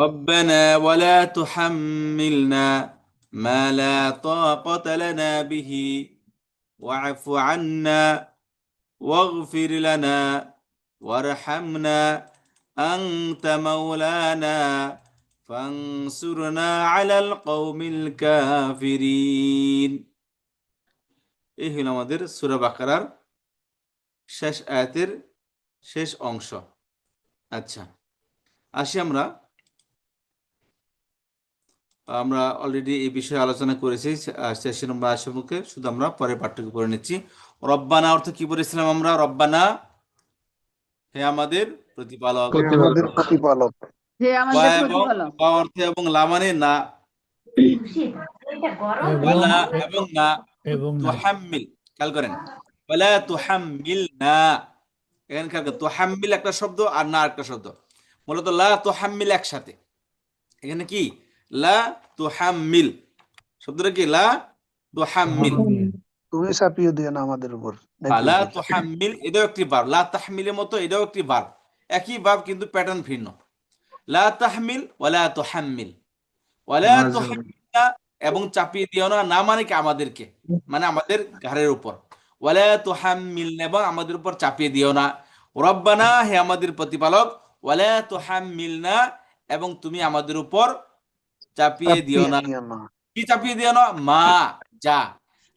ربنا ولا تحملنا ما لا طاقة لنا به واعف عنا واغفر لنا وارحمنا أنت مولانا فانصرنا على القوم الكافرين এই হলো আমাদের সূরা বাকারার শেষ আয়াতের শেষ অংশ আচ্ছা আসি আমরা আমরা অলরেডি এই বিষয়ে আলোচনা করেছি শেষ নম্বর আশমুখে শুধু আমরা পরে পাঠ্যকে পড়ে নিচ্ছি। রব্বানা অর্থ কি বলেছিলাম আমরা? রব্বানা হে আমাদের প্রতিপালক। আমাদের প্রতিপালক। বা এবং অর্থে এবং লামানে না। এবং না। তুহাম্মিল। খেয়াল করেন। ওয়ালা তুহাম্মিল না। এখানে খেয়াল করেন। তুহাম্মিল একটা শব্দ আর না একটা শব্দ। মূলত লা তুহাম্মিল একসাথে। এখানে কি? লা তুহাম্মিল। শব্দটা কি? লা তুহাম্মিল। তুমি চাপিয়ে দিও না আমাদের উপর। লা তুহাম্মিল এটাও একটি ভার্ব লা তাহমিলের মতো এটাও একটি ভার্ব একই ভার্ব কিন্তু প্যাটার্ন ভিন্ন। লা তাহমিল ওয়ালা তুহাম্মিল। ওয়ালা তুহাম্মিল না এবং চাপিয়ে দিও না না মানে কি আমাদেরকে? মানে আমাদের ঘাড়ের উপর। ওয়ালা তুহাম্মিল না এবং আমাদের উপর চাপিয়ে দিও না। রব্বানা হে আমাদের প্রতিপালক ওয়ালা তুহাম্মিল না এবং তুমি আমাদের উপর চাপিয়ে দিও না। কি চাপিয়ে দিও না? মা যা।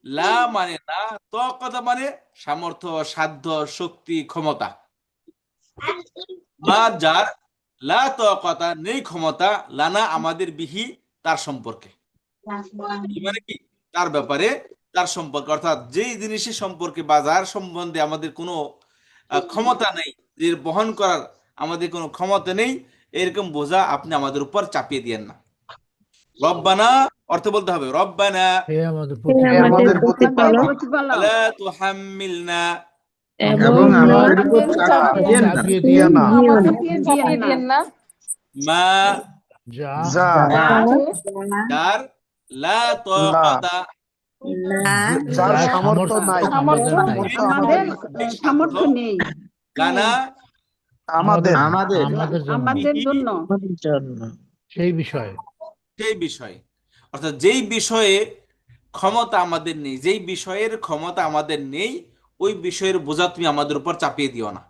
লা মানে না তো কথা মানে সামর্থ্য সাধ্য শক্তি ক্ষমতা। মা যার লা তো কথা নেই ক্ষমতা। লানা আমাদের বিহি তার সম্পর্কে। মানে কি? তার ব্যাপারে তার সম্পর্কে। অর্থাৎ যেই জিনিসের সম্পর্কে বা যার সম্বন্ধে আমাদের কোনো ক্ষমতা নেই এর বহন করার আমাদের কোনো ক্ষমতা নেই এরকম বোঝা আপনি আমাদের উপর চাপিয়ে দিয়েন না। রব্বানা অর্থ বলতে হবে রব্বানা। হে আমাদের লা তুহাম্মিলনা। এবং আমাদের উপর চাপিয়ে না। দিও মা যা। যার লা তাকাতা যার যার সামর্থ্য সামর্থ্য নাই। সামর্থ্য সামর্থ্য আমাদের আমাদের সামর্থ্য নেই। লানা আমাদের। আমাদের আমাদের আমাদের জন্য। সেই বিষয়ে। সেই বিষয়ে। অর্থাৎ যেই বিষয়ে ক্ষমতা আমাদের নেই যেই বিষয়ের ক্ষমতা আমাদের নেই ওই বিষয়ের বোঝা তুমি আমাদের উপর চাপিয়ে দিও না।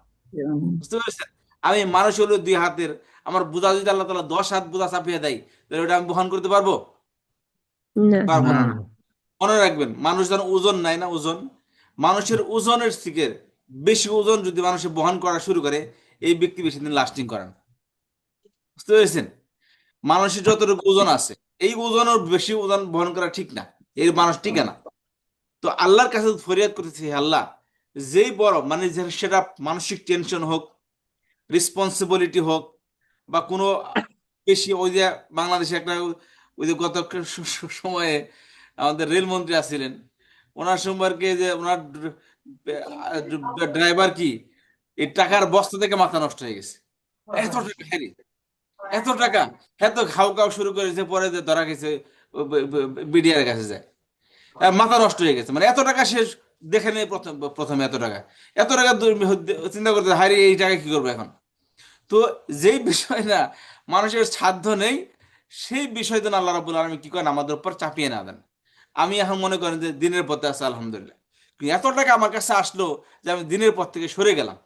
বুঝতে পেরেছেন? আমি মানুষ হলো দুই হাতের আমার বোঝা যদি আল্লাহ তালা দশ হাত বোঝা চাপিয়ে দেয় তাহলে ওটা আমি বহন করতে পারব? পারব না। মনে রাখবেন মানুষ যেন ওজন নাই না ওজন। মানুষের ওজনের থেকে বেশি ওজন যদি মানুষ বহন করা শুরু করে এই ব্যক্তি বেশি দিন লাস্টিং করেন বুঝতে পেরেছেন? মানুষের যতটুকু ওজন আছে এই ওজনের বেশি ওজন বহন করা ঠিক না। এর মানুষ টিকে না। তো আল্লাহর কাছে ফরিয়াদ করতেছি আল্লাহ যেই বড় মানে সেটা মানসিক টেনশন হোক রেসপন্সিবিলিটি হোক বা কোনো বেশি ওই যে বাংলাদেশে একটা ওই যে গত সময়ে আমাদের রেলমন্ত্রী আছিলেন ওনার সম্পর্কে যে ওনার ড্রাইভার কি এই টাকার বস্তা থেকে মাথা নষ্ট হয়ে গেছে। এত টাকা হ্যারি এত টাকা, এত খাও খাও শুরু করেছে, পরে যে ধরা গেছে বিডিআর কাছে যায়। মাথা নষ্ট হয়ে গেছে। মানে এত টাকা সে দেখে নেই প্রথম, প্রথমে এত টাকা। এত টাকা চিন্তা করতে হারি এই টাকা কি করব এখন? তো যেই বিষয় না, মানুষের সাধ্য নেই, সেই বিষয় যেন আল্লাহ রাবুল আলমী কি করেন? আমাদের উপর চাপিয়ে না দেন। আমি এখন মনে করেন যে দিনের পথে আছে, আলহামদুলিল্লাহ। এত টাকা আমার কাছে আসলো যে আমি দিনের পথ থেকে সরে গেলাম।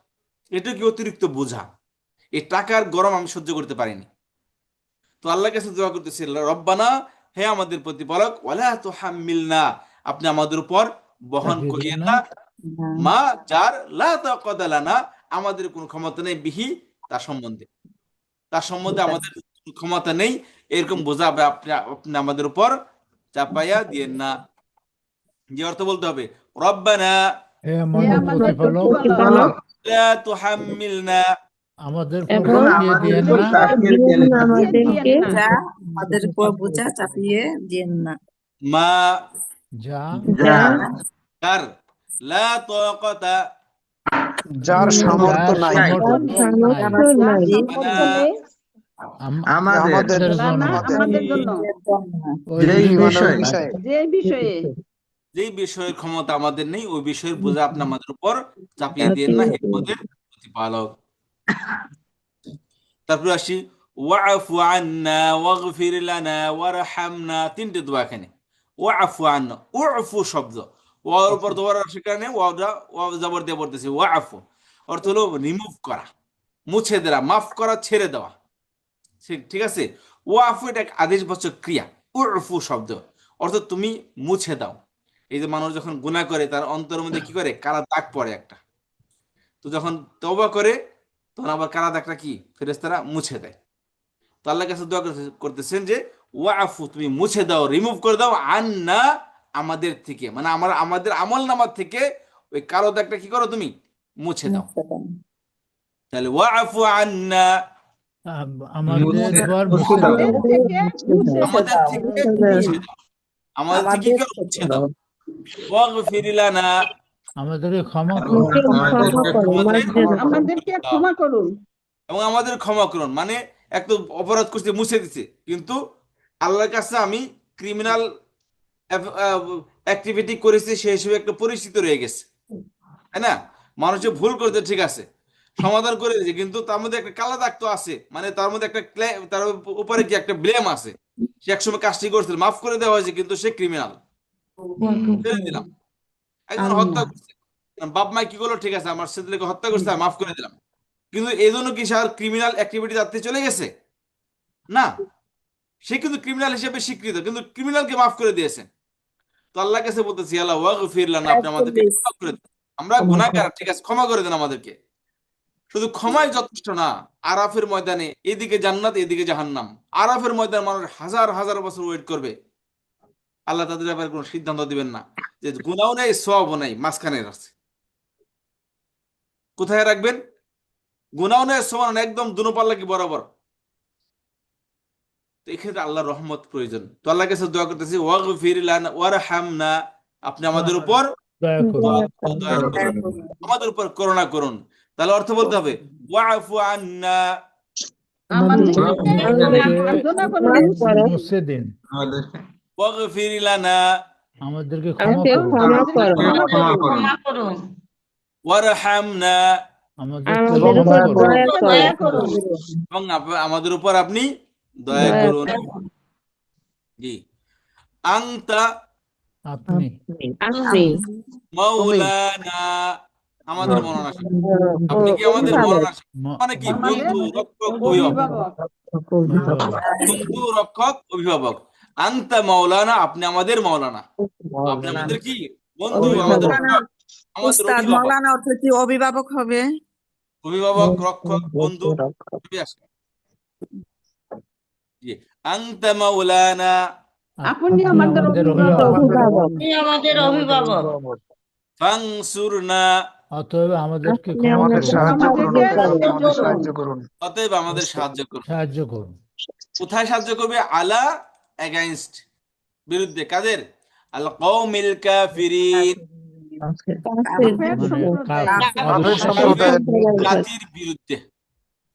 এটা কি অতিরিক্ত বোঝা? এই টাকার গরম আমি সহ্য করতে পারিনি। তো আল্লাহর কাছে দোয়া করতেছি রব্বানা হে আমাদের প্রতিপালক ওয়ালা তো হামিলনা আপনি আমাদের উপর বহন করিয়েন না। না। মা যার লা তাকাদালানা আমাদের কোনো ক্ষমতা নেই বিহি তার সম্বন্ধে। তার সম্বন্ধে আমাদের ক্ষমতা নেই এরকম বোঝা আপনি আপনি আমাদের উপর চাপাইয়া দিয়েন না। যে অর্থ বলতে হবে রব্বানা লা তুহাম্মিলনা আমাদের উপর আমাদের দিয়েন উপর না। চাপিয়ে দিয়েন না। চাপিয়ে যা আমাদের উপর বোঝা চাপিয়ে দিয়েন না। মা যা। যার লা তাকাতা যার সামর্থ্য নাই। আমাদের আমাদের আমাদের তা না। জন্য আমাদের জন্য। ওই যেই বিষয়ে বিষয়। যে বিষয়ে। বিষয়ের ক্ষমতা আমাদের নেই ওই বিষয়ের বোঝা আপনি আমাদের উপর চাপিয়ে দিয়েন না। হে আমাদের প্রতিপালক। তারপরে আসি ওয়াফু আন্না ওয়াগফির লানা ওয়ারহামনা তিনটে দোয়া এখানে। ওয়াফু আন্না উফু শব্দ। ওয়ার উপর দোয়ার সেখানে ওয়াটা ওয়া জবর দিয়ে পড়তেছে ওয়াফু অর্থ হলো রিমুভ করা মুছে দেওয়া মাফ করা ছেড়ে দেওয়া। ঠিক- আছে? ওয়াফু এটা এক আদেশবাচক ক্রিয়া। উফু শব্দ। অর্থাৎ তুমি মুছে দাও। এই যে মানুষ যখন গুনাহ করে তার অন্তরের মধ্যে কি করে? কালা দাগ পড়ে একটা। তো যখন তবা করে তখন আবার কালা দাগটা কি? ফেরেশতারা মুছে দেয়। তো আল্লাহর কাছে দোয়া করতেছেন যে ওয়াফু তুমি মুছে দাও রিমুভ করে দাও আন্না আমাদের থেকে। মানে আমার আমাদের আমল নামার থেকে ওই কালো দাগটা কি করো তুমি? মুছে দাও। তাহলে ওয়াফু আন্না আম- আমাদের থেকে মুছে আমাদের দাও। থেকে আমাদের থেকে কি করো? মুছে দাও। ওয়াগফির লানা আমাদেরকে ক্ষমা আমাদেরকে করুন। এবং আমাদের ক্ষমা করুন। মানে এক তো অপরাধ করতে মুছে দিছে। কিন্তু আল্লাহর কাছে আমি ক্রিমিনাল অ্যাক্টিভিটি করেছি সেই হিসেবে একটা পরিচিত রয়ে গেছে। তাই না? মানুষ ভুল করতে ঠিক আছে। সমাধান করে দিয়েছে। কিন্তু তার মধ্যে একটা কালা দাগ তো আছে। মানে তার মধ্যে একটা তার উপরে কি একটা ব্লেম আছে? সে একসময় কাজটি করছিল। মাফ করে দেওয়া হয়েছে কিন্তু সে ক্রিমিনাল ছেড়ে দিলাম। একজন হত্যা করছে বাপ মা কি করল? ঠিক আছে আমার ছেলেকে হত্যা করছে আমি মাফ করে দিলাম। কিন্তু এই জন্য কি সে ক্রিমিনাল অ্যাক্টিভিটি যাতে চলে গেছে? না। সে কিন্তু ক্রিমিনাল হিসেবে স্বীকৃত কিন্তু ক্রিমিনালকে মাফ করে দিয়েছেন তো আল্লাহ কাছে বলতেছি আল্লাহ ওয়াগফির লানা আপনি আমাদেরকে ক্ষমা করে দেন। আমরা গুনাহগার ঠিক আছে ক্ষমা করে দেন আমাদেরকে। শুধু ক্ষমাই যথেষ্ট না আরাফের ময়দানে এদিকে জান্নাত এদিকে জাহান্নাম। আরাফের ময়দানে মানুষ হাজার হাজার বছর ওয়েট করবে। আল্লাহ তাদের ব্যাপারে কোনো সিদ্ধান্ত দিবেন না। যে গুনাও নেই সবও নেই মাঝখানে আছে কোথায় রাখবেন? গুনাও নেই সমান একদম দুনো পাল্লা কি বরাবর? তো এক্ষেত্রে আল্লাহর রহমত প্রয়োজন। তো আল্লাহ কাছে দোয়া করতেছি ওয়াগফির লানা ওয়ারহামনা। আপনি আমাদের উপর দয়া করো দয়া করুন আমাদের উপর করুণা করুন। তাহলে অর্থ বলতে হবে ওয়াফু আন্না। আমাদেরকে আমাদেরকে ওয়াগফির লানা। ক্ষমা করো ক্ষমা ওয়ারহামনা। এবং আমাদের উপর আপনি দয়া করুন। জি। আংতা। আপনি। আপনি। মাওলানা। আমাদের সাহেব। আপনি কি আমাদের সাহেব? মানে কি? বন্ধু রক্ষক অভিভাবক। অভিভাবক। বন্ধু রক্ষক অভিভাবক। আংতা মাওলানা আপনি আমাদের মাওলানা। আপনি আমাদের কি? বন্ধু আমাদের উস্তাদ অভিভাবক। অর্থ কি অভিভাবক হবে? অভিভাবক রক্ষক বন্ধু। আংতা মাওলানা। আপনি আমাদের আপনি আমাদের অভিভাবক। ফাংসুরনা। অতএব আমাদেরকে আপনি আমাদের সাহায্য আমাদেরকে আমাদের সাহায্য করুন অতএব আমাদের সাহায্য করুন। সাহায্য করুন। কোথায় সাহায্য করবে? আলা এগেইনস্ট বিরুদ্ধে কাদের? আল কওমিল কাফিরিন। জাতির বিরুদ্ধে।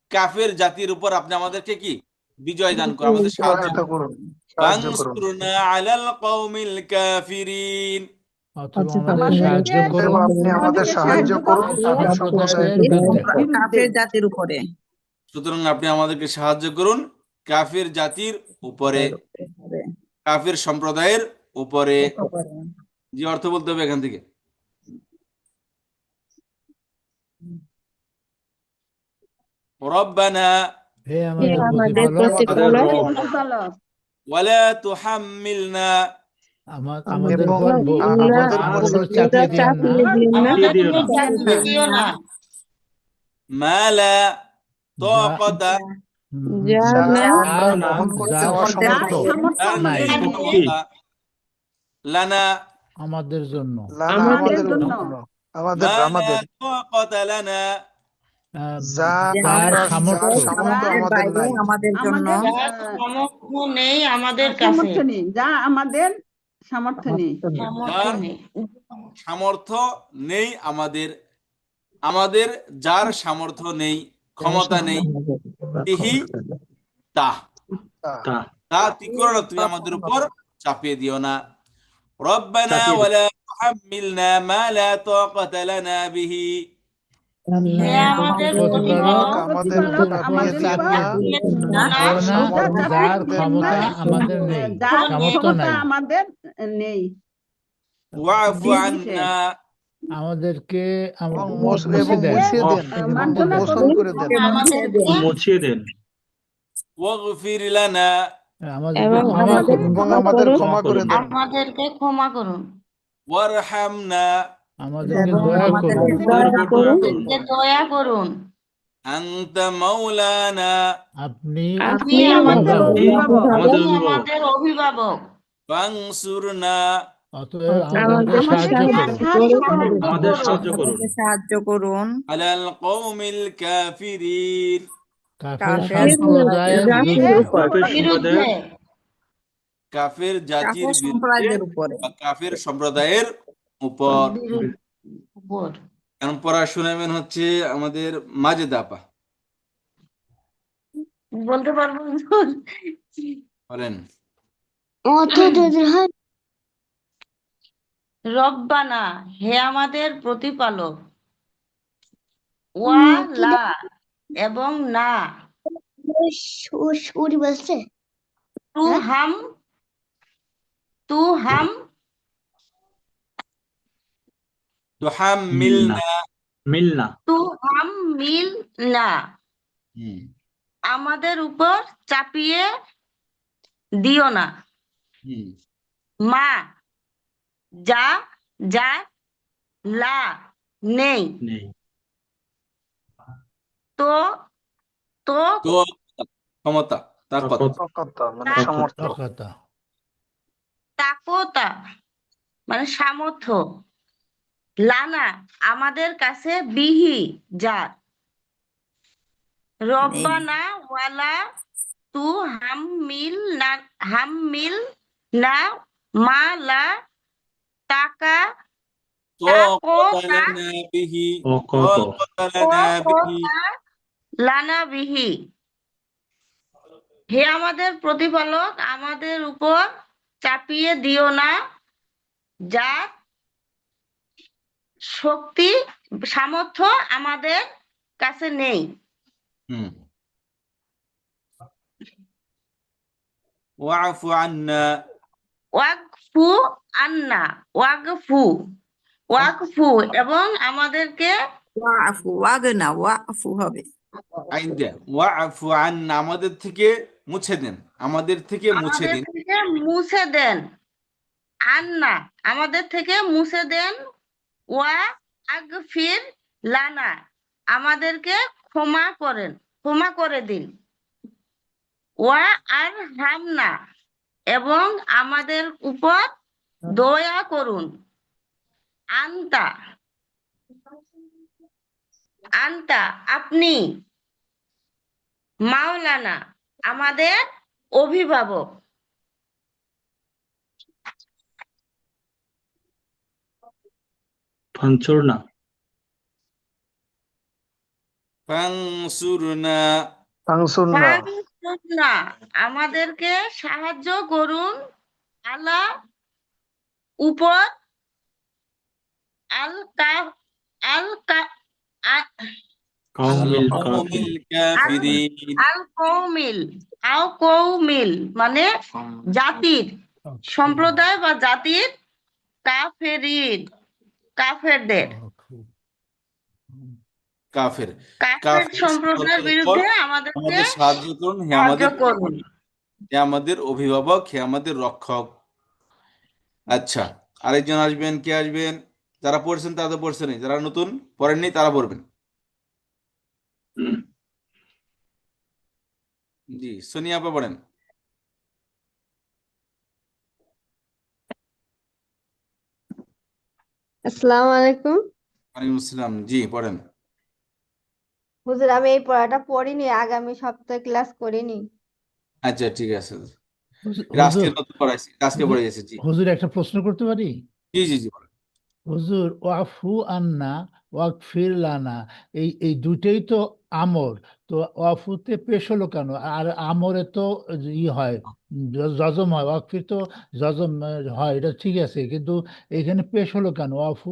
কাফের জাতির উপর আপনি আমাদেরকে কি? বিজয় দান করুন আমাদের সাহায্য করুন। ফাংসুরনা আলাল কওমিল কাফিরিন। সুতরাং আপনি আমাদেরকে সাহায্য করুন। কাফের জাতির উপরে কাফের সম্প্রদায়ের উপরে। যে অর্থ বলতে হবে এখান থেকে। রব্বানা। ওয়ালা তুহাম্মিলনা। এবং যা অসমর্থ নাই লানা আমাদের জন্য লানা আমাদের আমাদের জন্য। জন্য আমাদের আমাদের লানা যা যার আমরা সামর্থ্য সামর্থ্য আমাদের আমাদের বাইরে নাই আমাদের জন্য আমাদের সামর্থ্য নেই আমাদের কাছে সামর্থ্য নেই যা আমাদের সামর্থ্য নেই সামর্থ্য নেই সামর্থ্য নেই আমাদের আমাদের যার সামর্থ্য নেই ক্ষমতা নেই ইহি তা তা কি করো না তুমি আমাদের উপর চাপিয়ে দিও না রব্বানা ওয়ালা তুহাম্মিলনা মা লা তাকাতা লানা বিহি হে আমাদের প্রতিপালক অভিভাবক আমাদের প্রতিপালক চাপিয়ে আমাদের দিও উপর না করো না সামর্থ্য যার দেন ক্ষমতা না। আমাদের নেই যার সামর্থ্য ক্ষমতা নাই আমাদের নেই ওয়াফু দিন আন্না আমাদেরকে আম- এবং মুছে দেন। মুছিয়ে দেন। মোচন করুন। করে দেন। আমাদেরকে ক্ষমা আমাদের করুন। এবং আমাদের ক্ষমা করে দেন। আমাদেরকে ক্ষমা করুন। ওয়ারহামনা। আমাদেরকে দয়া করুন। দয়া করুন। মাওলানা। আপনি আপনি আমাদের অভিভাবক। আমাদের অতএব আমাদের সাহায্য করুন। সাহায্য করুন। আলাল কওমিল কাফিরিন। কাফের জাতির উপর। কাফের সম্প্রদায়ের উপরে। এখন পড়া শোনাবেন হচ্ছে আমাদের মাজেদ আপা। বলতে পারব বলেন। রব্বানা হে আমাদের প্রতিপালক। ওয়া লা এবং না। তু হাম তু হাম। তুহাম্মিলনা মিলনা। তু হাম মিল না আমাদের উপর চাপিয়ে দিও না। হুম। মা যা যা লা নেই। নেই। তো তো তো ক্ষমতা তারপর কথা মানে সামর্থ্য। তাকতা মানে সামর্থ্য। লানা আমাদের কাছে বিহি যা রব্বানা ওয়ালা তু হাম্মিল না হাম্মিল না মা লা টাকা طاقة لنا به ও কত طاقة لنا به লানা বিহি হে আমাদের প্রতিপালক আমাদের উপর চাপিয়ে দিও না যা শক্তি সামর্থ্য আমাদের কাছে নেই হুম واعف عنا ওয়াকফু আন্না ওয়াকফু ওয়াকফু এবং আমাদেরকে ওয়াফু ওয়াগনা ওয়াফু হবে। ওয়াফু আন্না আমাদের থেকে মুছে দেন আমাদের থেকে মুছে আমাদের দিন। মুছে দেন। আন্না আমাদের থেকে মুছে দেন। ওয়া আগফির লানা আমাদেরকে ক্ষমা করেন ক্ষমা করে দিন। ওয়া আর হামনা এবং আমাদের উপর দয়া করুন। আন্তা। আন্তা আপনি মাওলানা আমাদের অভিভাবক। ফানসুরনা ফাংসুরনা ফাংসুরনা না আমাদেরকে সাহায্য করুন। আলা উপর আল কা মানে জাতির সম্প্রদায় বা জাতির কাফেরিন কাফেরদের। কাফের। কাফের সম্প্রদায়ের বিরুদ্ধে আমাদেরকে আমাদের সাহায্য করুন হে সাহায্য আমাদের করুন। হে আমাদের অভিভাবক হে আমাদের রক্ষক। আচ্ছা আরেকজন আসবেন কে আসবেন? যারা পড়ছেন তারা তো পড়ছেনই যারা নতুন পড়েননি তারা পড়বেন। জি সোনিয়া আপা পড়েন। আসসালামু আলাইকুম। ওয়ালাইকুম আসসালাম জি পড়েন। হুজুর আমি এই পড়াটা পড়িনি আগামী সপ্তাহে ক্লাস করিনি। আচ্ছা ঠিক আছে। হুজুর আজকে নতুন পড়াইছি আজকে পড়ে গেছে জি। হুজুর একটা প্রশ্ন করতে পারি? জি জি জি হুজুর ওয়াফু আন্না ওয়াকফির লানা এই এই দুটেই তো আমর তো ওয়াফুতে পেশ হলো কেন? আর আমরে তো ই হয় জজম হয় ওয়াকফির তো জজম হয় এটা ঠিক আছে কিন্তু এখানে পেশ হলো কেন ওয়াফু?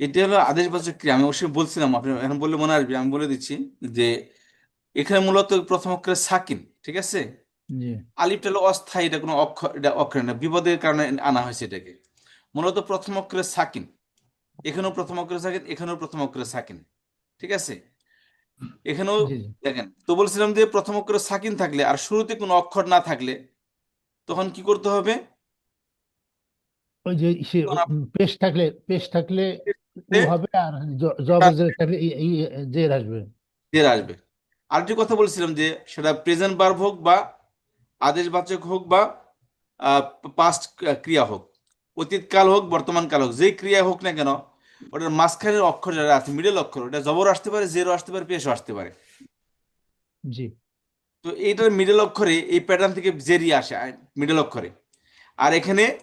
এটা হলো আদেশবাচক ক্রিয়া। আমি অবশ্যই বলছিলাম আপনি এখন বললে মনে আসবে আমি বলে দিচ্ছি যে এখানে মূলত প্রথম অক্ষরে সাকিন ঠিক আছে? জি। আলিফটা হলো অস্থায়ী এটা কোনো অক্ষর এটা অক্ষর না বিপদের কারণে আনা হয়েছে এটাকে। মূলত প্রথম অক্ষরে সাকিন এখানেও প্রথম অক্ষরে সাকিন এখানেও প্রথম অক্ষরে সাকিন ঠিক আছে? এখানেও দেখেন তো বলছিলাম যে প্রথম অক্ষরে সাকিন থাকলে আর শুরুতে কোনো অক্ষর না থাকলে তখন কি করতে হবে? ওই যে পেশ থাকলে পেশ থাকলে হবে আর জ- জের জের আসবে। জের আসবে। আরেকটি কথা বলছিলাম যে সেটা প্রেজেন্ট ভার্ব হোক বা আদেশবাচক হোক বা পাস্ট ক্রিয়া হোক অতীতকাল হোক বর্তমান কাল হোক যেই ক্রিয়া হোক না কেন ওটার মাঝখানের অক্ষর যারা আছে মিডল অক্ষর ওটা জবর আসতে পারে জেরও আসতে পারে পেশও আসতে পারে। জি। তো এইটার মিডল অক্ষরে এই প্যাটার্ন থেকে জেরি আসে মিডল অক্ষরে। আর এখানে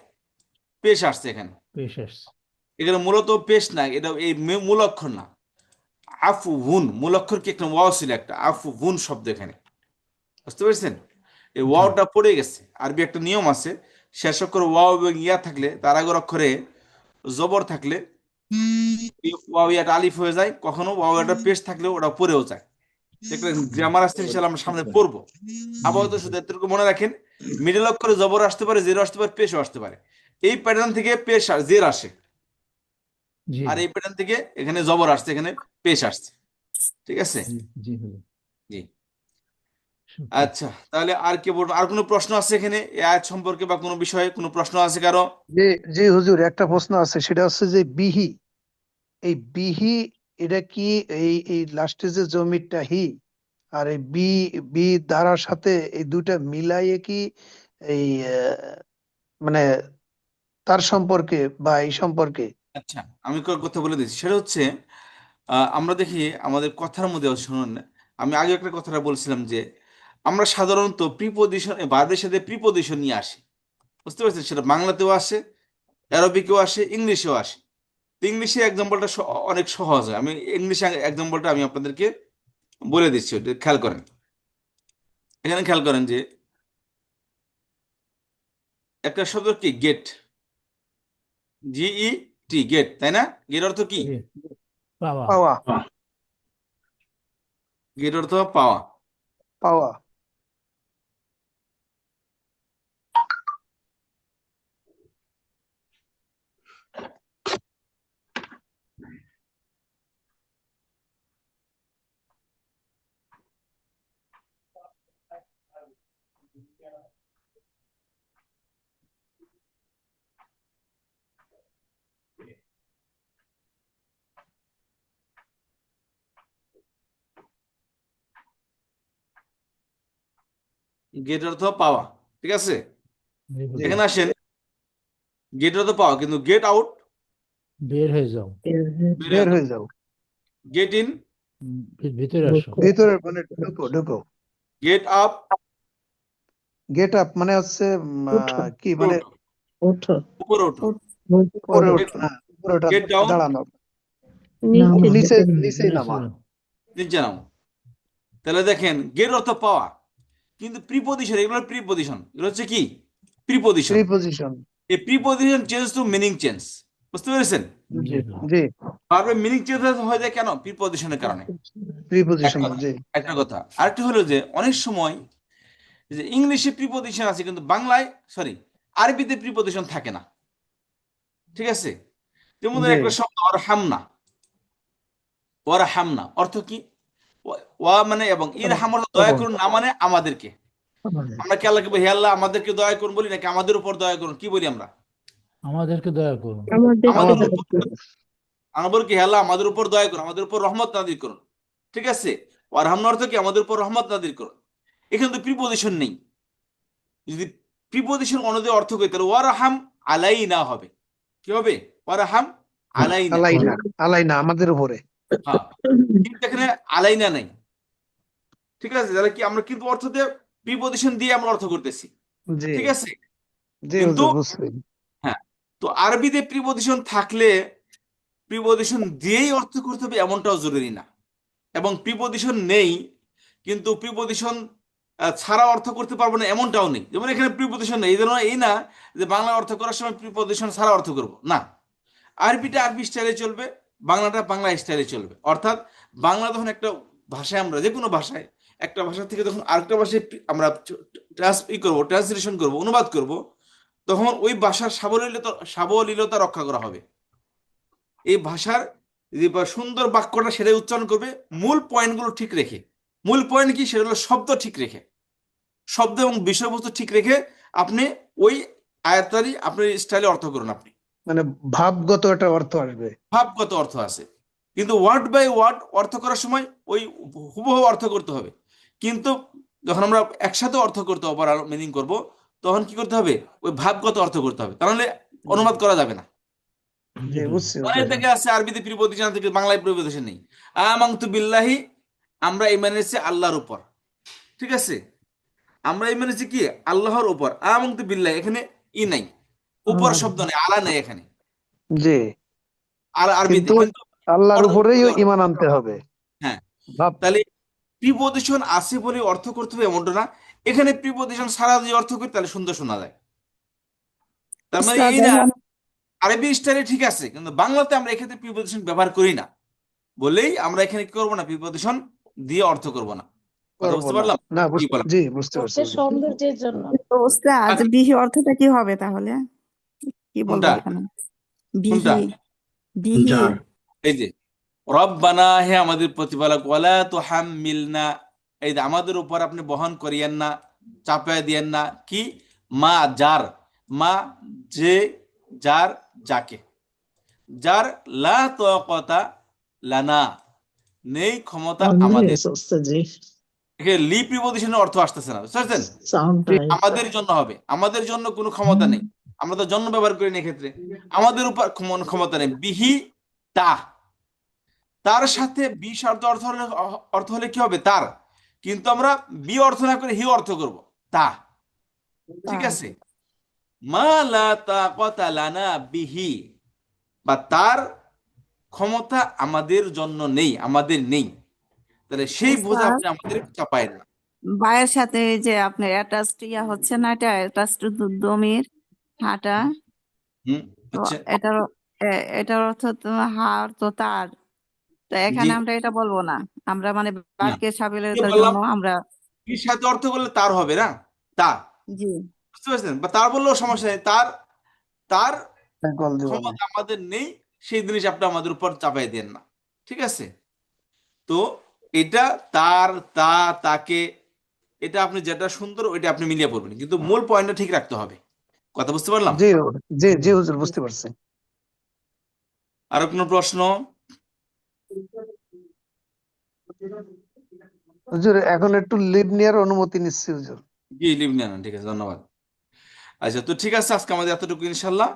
পেশ আসছে এখানে। পেশ আসছে। এখানে মূলত পেশ না, এটা এই মূল অক্ষর না। আফু ভুন মূল অক্ষর কি একটা ওয়াও ছিল একটা, আফু ভুন শব্দ এখানে। বুঝতে পেরেছেন? এই ওয়াওটা পড়ে গেছে, আরবি একটা নিয়ম আছে, শেষ অক্ষর ওয়াও এবং ইয়া থাকলে, তার আগের অক্ষরে জবর থাকলে ওয়াও, ইয়াটা আলিফ হয়ে যায়, কখনো ওয়াও, ইয়াটা পেশ থাকলে ওটা পড়েও যায়। দেখবেন গ্রামার আসতে ইনশাআল্লাহ আমরা সামনে পড়ব। আপাতত শুধু এতটুকু মনে রাখেন মিডল অক্ষরে জবর আসতে পারে জেরো আসতে পারে, পেশও আসতে পারে। এই প্যাটার্ন থেকে পেশ জের আসে। আর এই প্যাটার্ন থেকে এখানে জবর আসছে এখানে পেশ আসছে। ঠিক আছে? জি আচ্ছা তাহলে আর কি বলব? আর কোনো প্রশ্ন আছে এখানে? এই আয়াত সম্পর্কে বা কোনো বিষয়ে কোনো প্রশ্ন আছে কারও? জি জি হুজুর একটা প্রশ্ন আছে সেটা হচ্ছে যে বিহি। এই বিহি এটা কি এই এই লাস্টে যে জমিটা হি আর এই বি বি দ্বারার সাথে এই দুইটা মিলাইয়ে কি এই মানে তার সম্পর্কে বা এই সম্পর্কে আচ্ছা। আমি কয়েক কথা বলে দিচ্ছি। সেটা হচ্ছে আহ, আমরা দেখি আমাদের কথার মধ্যে শুনুন আমি আগে একটা কথাটা বলছিলাম যে আমরা সাধারণত প্রিপোজিশন ভার্বের সাথে প্রিপোজিশন নিয়ে আসি। বুঝতে পারছেন? সেটা বাংলাতেও আসে অ্যারবিকেও আসে ইংলিশেও আসে। ইংলিশে এক্সাম্পলটা অনেক সহজ হয়। আমি ইংলিশে এক্সাম্পলটা আমি আপনাদেরকে বলে দিচ্ছি ওটা খেয়াল করেন। এখানে খেয়াল করেন যে একটা শব্দ কি? গেট জিই টি গেট তাই না? গেট অর্থ কি? পাওয়া। পাওয়া। গেট অর্থ পাওয়া। পাওয়া। গেট অর্থ পাওয়া ঠিক আছে? এখানে আসেন গেট অর্থ পাওয়া কিন্তু গেট আউট বের হয়ে যাও। বের হয়ে যাও। গেট ইন ভিতরে আসো। ভিতরে মানে ঢুকো ঢুকো। গেট আপ গেট আপ মানে হচ্ছে কি মানে? ওঠো উপরে ওঠো উপরে ওঠো উপরে ওঠা Get down. দাঁড়ানো। নিচে। নিচে যেতে নিচে নিচে নামা। নিচে নামো। তাহলে দেখেন গেট অর্থ পাওয়া কিন্তু প্রিপোজিশন এগুলো প্রিপোজিশন এগুলো হচ্ছে কি? প্রিপোজিশন প্রিপোজিশন এই preposition change to meaning change বুঝতে পেরেছেন? জি বারবার মিনিং চেঞ্জ হয়ে যায় কেন? প্রিপোজিশনের কারণে। প্রিপোজিশন একটা- জি। একটা কথা। আরেকটা হলো যে অনেক সময় যে ইংলিশে প্রিপোজিশন আছে কিন্তু বাংলায় সরি আরবিতে প্রিপোজিশন থাকে না। ঠিক আছে? যেমন একটা শব্দ ওর হামনা ওর হামনা অর্থ কি? ওয়া- মানে এবং ইর হামর দয়া করুন না মানে আমাদেরকে। আমরা কে আল্লাহকে হে আল্লাহ আমাদেরকে দয়া করুন বলি নাকি আমাদের উপর দয়া করুন? কি বলি আমরা? আমাদেরকে দয়া করুন। আমরা বলি কি হে আল্লাহ আমাদের উপর দয়া করুন আমাদের উপর রহমত নাদির করুন। ঠিক আছে? ওয়ার হামনা অর্থ কি আমাদের উপর রহমত নাদির করুন। এখানে তো প্রিপোজিশন নেই। যদি প্রিপোজিশন অনুযায়ী অর্থ করি তাহলে ওয়ারাহাম আলাইনা হবে। কি হবে? ওয়ারাহাম আলাইনা। আলাইনা আলাইনা আমাদের উপরে। কিন্তু এখানে আলাইনা নাই। ঠিক আছে? তাহলে কি আমরা কিন্তু অর্থতে প্রিপোজিশন দিয়ে আমরা অর্থ করতেছি। ঠিক আছে? কিন্তু- বুঝছি। তো আরবিতে প্রিপোজিশন থাকলে প্রিপোজিশন দিয়েই অর্থ করতে হবে এমনটাও জরুরি না। এবং প্রিপোজিশন নেই কিন্তু প্রিপোজিশন ছাড়া অর্থ করতে পারব না এমনটাও নেই। যেমন এখানে প্রিপোজিশন নেই এই জন্য এই না যে বাংলা অর্থ করার সময় প্রিপোজিশন ছাড়া অর্থ করব। না। আরবিটা আরবি স্টাইলে চলবে। বাংলাটা বাংলা স্টাইলে চলবে। অর্থাৎ বাংলা তখন একটা ভাষায় আমরা, যে কোনো ভাষায়, একটা ভাষা থেকে তখন আরেকটা ভাষায় আমরা ট্রান্স ই করব ট্রান্সলেশন করব, অনুবাদ করব, তখন ওই ভাষার সাবলীলতা সাবলীলতা রক্ষা করা হবে। এই ভাষার যে সুন্দর বাক্যটা সেটাই উচ্চারণ করবে, মূল পয়েন্টগুলো ঠিক রেখে। মূল পয়েন্ট কি? সেটা হলো শব্দ ঠিক রেখে। শব্দ এবং বিষয়বস্তু ঠিক রেখে আপনি ওই আয়াতারই আপনি স্টাইলে অর্থ করুন আপনি। মানে ভাবগত একটা অর্থ আসবে। ভাবগত অর্থ আছে। কিন্তু ওয়ার্ড বাই ওয়ার্ড অর্থ করার সময় ওই হুবহু অর্থ করতে হবে। কিন্তু যখন আমরা একসাথে অর্থ করতে ওভার মিনিং করব তখন কি করতে হবে? ওই ভাবগত অর্থ করতে হবে। তাহলে অনুবাদ করা যাবে না। থেকে আছে আরবিতে প্রিপোজিশন থেকে বাংলায় প্রিপোজিশন নেই। আমান্তু বিল্লাহি আমরা ইমান এনেছি আল্লাহর উপর। ঠিক আছে? আমরা ইমান এনেছি কি? আল্লাহর উপর। আমান্তু বিল্লাহি এখানে ই নাই। উপর শব্দ নেই আলা নেই এখানে। জি। আর আরবিতে কিন্তু আল্লাহর উপরেই ইমান আনতে হবে। হ্যাঁ। তাহলে প্রিপোজিশন আছে বলে অর্থ করতে হবে এমনটা না। এখানে প্রিপোজিশন সারা যদি অর্থ করি তাহলে সুন্দর শোনা যায়। তার মানে এই না আরবি স্টাইলে ঠিক আছে কিন্তু বাংলাতে আমরা এক্ষেত্রে প্রিপোজিশন ব্যবহার করি না। বলেই আমরা এখানে কি করব না প্রিপোজিশন দিয়ে অর্থ করব না। কথা বুঝতে পারলাম? না? জি বুঝতে পারছি সৌন্দর্যের জন্য। তো ওস্তাদ বিহি অর্থটা কি হবে তাহলে? কি বলব কোনটা? এখানে? কোনটা? বিহি। এই যে রব্বানা হে আমাদের প্রতিপালক ওয়ালা তো হাম্মিলনা এই যে আমাদের উপর আপনি বহন করিয়েন না চাপায় দিয়েন না। কি? মা যার মা যে যার যাকে। যার লা তাকাতা লানা। নেই ক্ষমতা আমাদের। এখানে লি প্রিপোজিশনের অর্থ আসতেছে না বুঝতে পারছেন? সাউন্ড আমাদের জন্য হবে আমাদের জন্য কোনো ক্ষমতা নেই। আমরা তো জন্য ব্যবহার করি না এক্ষেত্রে। আমাদের উপর ক্ষম- ক্ষমতা নেই। বিহি তা। তার সাথে বি শব্দ অর্থ হলে অর্থ হলে কি হবে? তার। কিন্তু আমরা বি অর্থ না করে হি অর্থ করব। তা। ঠিক আছে? মা লা তাকাতা লানা বিহি। বা তার ক্ষমতা আমাদের জন্য নেই আমাদের নেই। তাহলে সেই বোঝা আপনি আমাদের চাপায় না। বায়ের সাথে এই যে আপনার অ্যাটাচড ইয়া হচ্ছে না এটা? অ্যাটাচড দমির। হাটা। হুম তো হচ্ছে এটার এটার অর্থ তো হার তো তার। তো এখানে জি। আমরা এটা বলব না। আমরা মানে বাক্যের সাবলীলতার বললাম? জন্য আমরা এর সাথে অর্থ করলে তার হবে না? তা জি। বুঝতে পারছেন? বা তার বললেও সমস্যা নেই। তার তার কল দিব না ক্ষমতা আমাদের নেই। সেই জিনিস আপনি আমাদের উপর চাপাই দেন না। ঠিক আছে? তো এটা তার তা তাকে এটা আপনি যেটা সুন্দর ওইটা আপনি মিলিয়ে পড়বেন কিন্তু মূল পয়েন্টটা ঠিক রাখতে হবে। কথা বুঝতে পারলাম? জি জি জি হুজুর বুঝতে পারছি। আরও কোনো প্রশ্ন? হুজুর এখন একটু লিভ নেওয়ার অনুমতি নিচ্ছি হুজুর। জি লিভ নেন ঠিক আছে ধন্যবাদ। আচ্ছা তো ঠিক আছে আজকে আমাদের এতটুকু ইনশাল্লাহ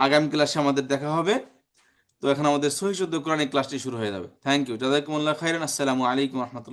আগামী ক্লাসে আমাদের দেখা হবে। তো এখন আমাদের সহি শুদ্ধ কোরআনিক ক্লাসটি শুরু হয়ে যাবে। থ্যাংক ইউ জাজাকুমুল্লাহ খাইরান। আসসালামু আলাইকুম রহমতুল্লাহ।